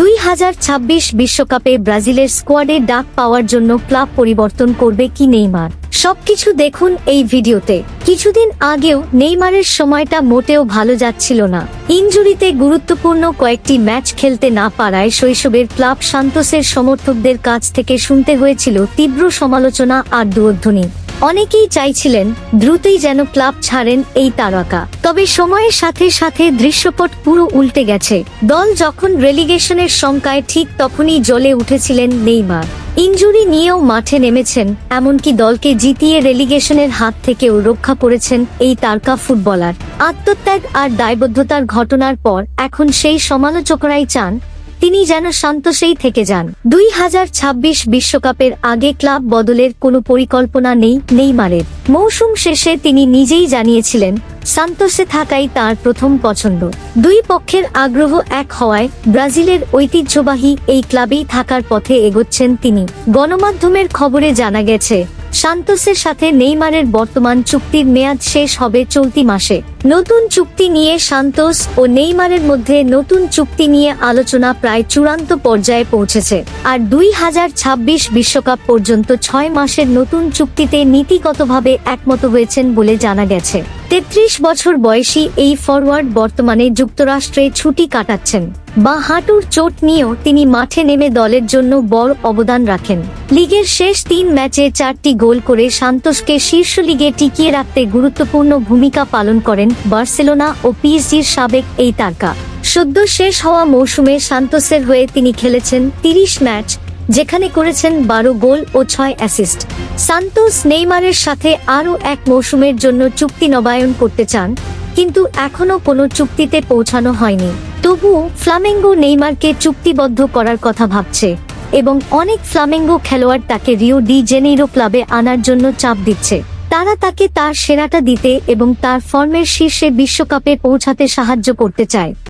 দুই হাজার ছাব্বিশ বিশ্বকাপে ব্রাজিলের স্কোয়াডে ডাক পাওয়ার জন্য ক্লাব পরিবর্তন করবে কি নেইমার? সবকিছু দেখুন এই ভিডিওতে। কিছুদিন আগেও নেইমারের সময়টা মোটেও ভালো যাচ্ছিল না। ইনজুরিতে গুরুত্বপূর্ণ কয়েকটি ম্যাচ খেলতে না পারায় শৈশবের ক্লাব সান্তোসের সমর্থকদের কাছ থেকে শুনতে হয়েছিল তীব্র সমালোচনা আর দুর্ধ্বনি। অনেকেই চাইছিলেন দ্রুতই যেন ক্লাব ছাড়েন এই তারকা। তবে সময়ের সাথে সাথে দৃশ্যপট পুরো উল্টে গেছে। দল যখন রেলিগেশনের শঙ্কায় ঠিক তখনই জ্বলে উঠেছিলেন নেইমার। ইনজুরি নিয়েও মাঠে নেমেছেন, এমনকি দলকে জিতিয়ে রেলিগেশনের হাত থেকেও রক্ষা করেছেন এই তারকা ফুটবলার। আত্মত্যাগ আর দায়বদ্ধতার ঘটনার পর এখন সেই সমালোচকরাই চান তিনি যেন শান্তসেই থেকে যান। দুই হাজার ছাব্বিশ বিশ্বকাপের আগে ক্লাব বদলের কোনো পরিকল্পনা নেই নেইমারের। মৌসুম শেষে তিনি নিজেই জানিয়েছিলেন সান্তোসে থাকাই তার প্রথম পছন্দ। দুই পক্ষের আগ্রহ এক হওয়ায় ব্রাজিলের ঐতিহ্যবাহী এই ক্লাবেই থাকার পথে এগোচ্ছেন তিনি। গণমাধ্যমের খবরে জানা গেছে সান্তোসের সাথে নেইমারের বর্তমান চুক্তির মেয়াদ শেষ হবে চলতি মাসে। নতুন চুক্তি নিয়ে সান্তোস ও নেইমারের মধ্যে নতুন চুক্তি নিয়ে আলোচনা প্রায় চূড়ান্ত পর্যায়ে পৌঁছেছে। আর দুই হাজার ছাব্বিশ বিশ্বকাপ পর্যন্ত ছয় মাসের নতুন চুক্তিতে নীতিগতভাবে একমত হয়েছেন বলে জানা গেছে। তেত্রিশ বছর বয়সী এই ফরওয়ার্ড বর্তমানে যুক্তরাষ্ট্রে ছুটি কাটাচ্ছেন। বা হাঁটুর চোট নিয়েও তিনি মাঠে নেমে দলের জন্য বড় অবদান রাখেন। লিগের শেষ তিন ম্যাচে চারটি গোল করে সান্তোসকে শীর্ষ লিগে টিকিয়ে রাখতে গুরুত্বপূর্ণ ভূমিকা পালন করেন বার্সেলোনা ও পিএসজির সাবেক এই তারকা। সদ্য শেষ হওয়া মৌসুমে সান্তোসের হয়ে তিনি খেলেছেন তিরিশ ম্যাচ, যেখানে করেছেন বারো গোল ও ছয় অ্যাসিস্ট। সান্তোস নেইমারের সাথে আরও এক মৌসুমের জন্য চুক্তি নবায়ন করতে চান, কিন্তু এখনও কোনো চুক্তিতে পৌঁছানো হয়নি। তবুও ফ্লামেঙ্গো নেইমারকে চুক্তিবদ্ধ করার কথা ভাবছে, এবং অনেক ফ্লামেঙ্গো খেলোয়াড় তাকে রিও ডি জেনেইরো ক্লাবে আনার জন্য চাপ দিচ্ছে। তারা তাকে তার সেরাটা দিতে এবং তার ফর্মের শীর্ষে বিশ্বকাপে পৌঁছাতে সাহায্য করতে চায়।